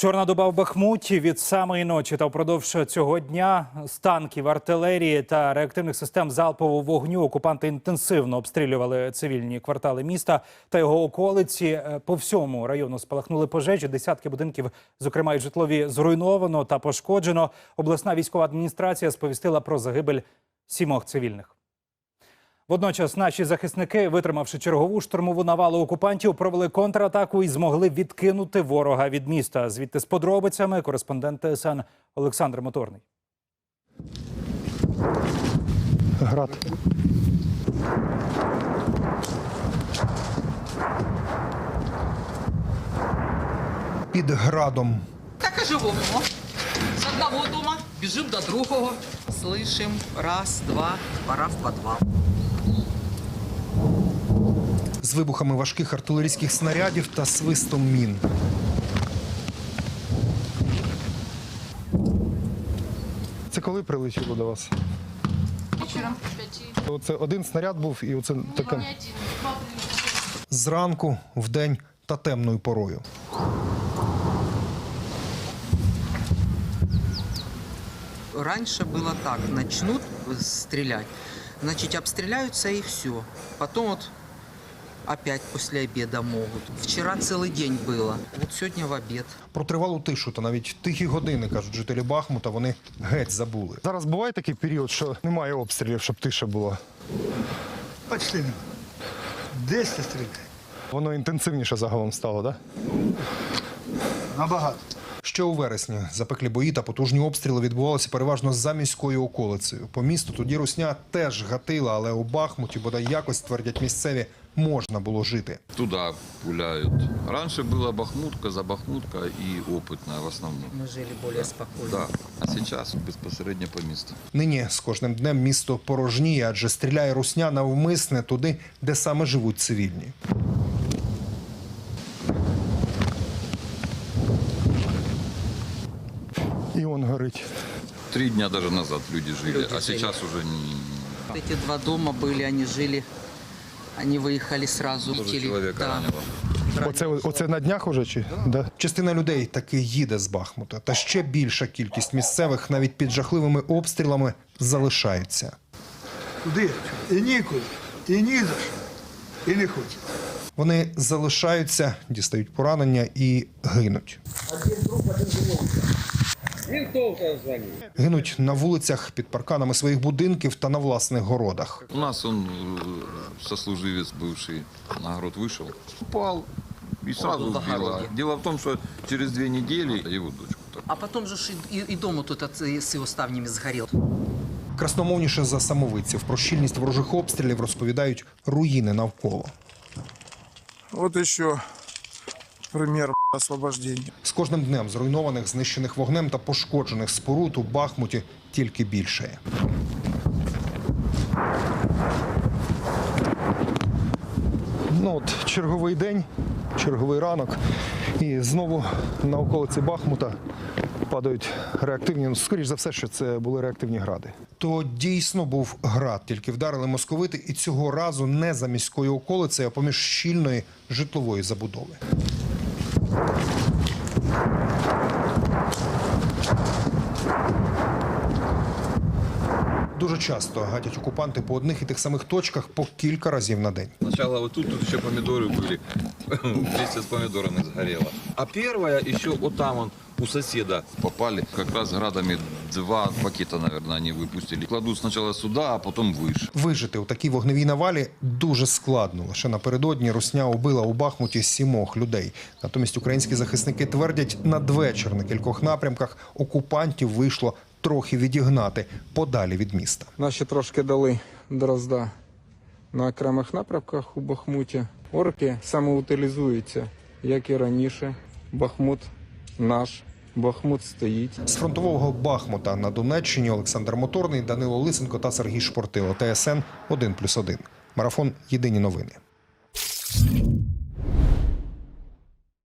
Чорна доба в Бахмуті від самої ночі та впродовж цього дня з танків, артилерії та реактивних систем залпового вогню окупанти інтенсивно обстрілювали цивільні квартали міста та його околиці. Е, По всьому району спалахнули пожежі. Десятки будинків, зокрема й житлові, зруйновано та пошкоджено. Обласна військова адміністрація сповістила про загибель сімох цивільних. Водночас наші захисники, витримавши чергову штурмову навалу окупантів, провели контратаку і змогли відкинути ворога від міста. Звідти з подробицями кореспондент ТСН Олександр Моторний. Град. під градом. Так и живем. ну. С одного дома бежим до другого. Слышим. Раз, два, пора в подвал. З вибухами важких артилерійських снарядів та свистом мін. Це коли прилетіло до вас? Вечером в пяти. Оце один снаряд був і оце таке. Зранку, вдень та темною порою. Раньше было так. Начнут стрелять. Значит, обстреляются и все. Потом вот опять после обеда могут. Вчера целый день было. Вот сегодня в обед. Про тривалу тишу та навіть тихі години, кажуть жителі Бахмута, вони геть забули. Зараз буває такий період, що немає обстрілів, щоб тиша була. Почти нема. Десь стріляє. Воно інтенсивніше загалом стало, так? Набагато. Ще у вересні запеклі бої та потужні обстріли відбувалися переважно за міською околицею. По місту тоді русня теж гатила, але у Бахмуті, бодай якось твердять місцеві, можна було жити. Туда пуляют. Раньше была Бахмутка, за Бахмутка и опытная в основном. Мы жили более спокойно. Да. А сейчас безпосередньо по місту. Нині з кожним днем місто порожніє, адже стріляє русня навмисне туди, де саме живуть цивільні. І он горить. Три дня даже назад люди жили, Люди а жили. сейчас уже не... Вот Эти два дома были, они жили. Они выехали сразу. Тоже Летели. человека Да. ранило. Оце, оце на днях уже чи? Да. Частина людей таки їде з Бахмута, та ще більша кількість місцевих навіть під жахливими обстрілами залишаються. Куди? І нікуди, і ні за що. І не хоче. Вони залишаються, дістають поранення і гинуть. Гинуть на вулицях під парканами своїх будинків та на власних городах. У нас он э, сослуживец бывший на огород вышел, упал и сразу в сбило. огороде. Дело в том, что через две недели его дочку так А потом же ж и, и дом тут от- с его ставнями сгорел. Красномовніше за самовиців про щільність ворожих обстрілів розповідають руїни навколо. Вот еще пример освобождения. З кожним днем зруйнованих, знищених вогнем та пошкоджених споруд у Бахмуті тільки більшає. Ну от черговий день, черговий ранок. І знову на околиці Бахмута падають реактивні. Ну, скоріш за все, що це були реактивні гради. То дійсно був град, тільки вдарили московити, і цього разу не за міською околицею, а поміж щільної житлової забудови. Дуже часто гатять окупанти по одних і тих самих точках по кілька разів на день. Спочатку отут тут, ще помідори були. Вместе с помидорами сгорело. А перша еще вот там он у соседа попали. Как раз градами два пакета, наверное, они выпустили. Кладут сначала сюда, а потом выше. Вижити у такій вогневій навалі дуже складно. Лише напередодні Русня убила у Бахмуті сімох людей. Натомість українські захисники твердять, надвечір на кількох напрямках окупантів вийшло трохи відігнати подалі від міста. Наші трошки дали дрозда на окремих напрямках у Бахмуті. Орки самоутилізуються, як і раніше. Бахмут наш, Бахмут стоїть. З фронтового Бахмута на Донеччині Олександр Моторний, Данило Лисенко та Сергій Шпортило. ТСН 1+,1. Марафон. Єдині новини.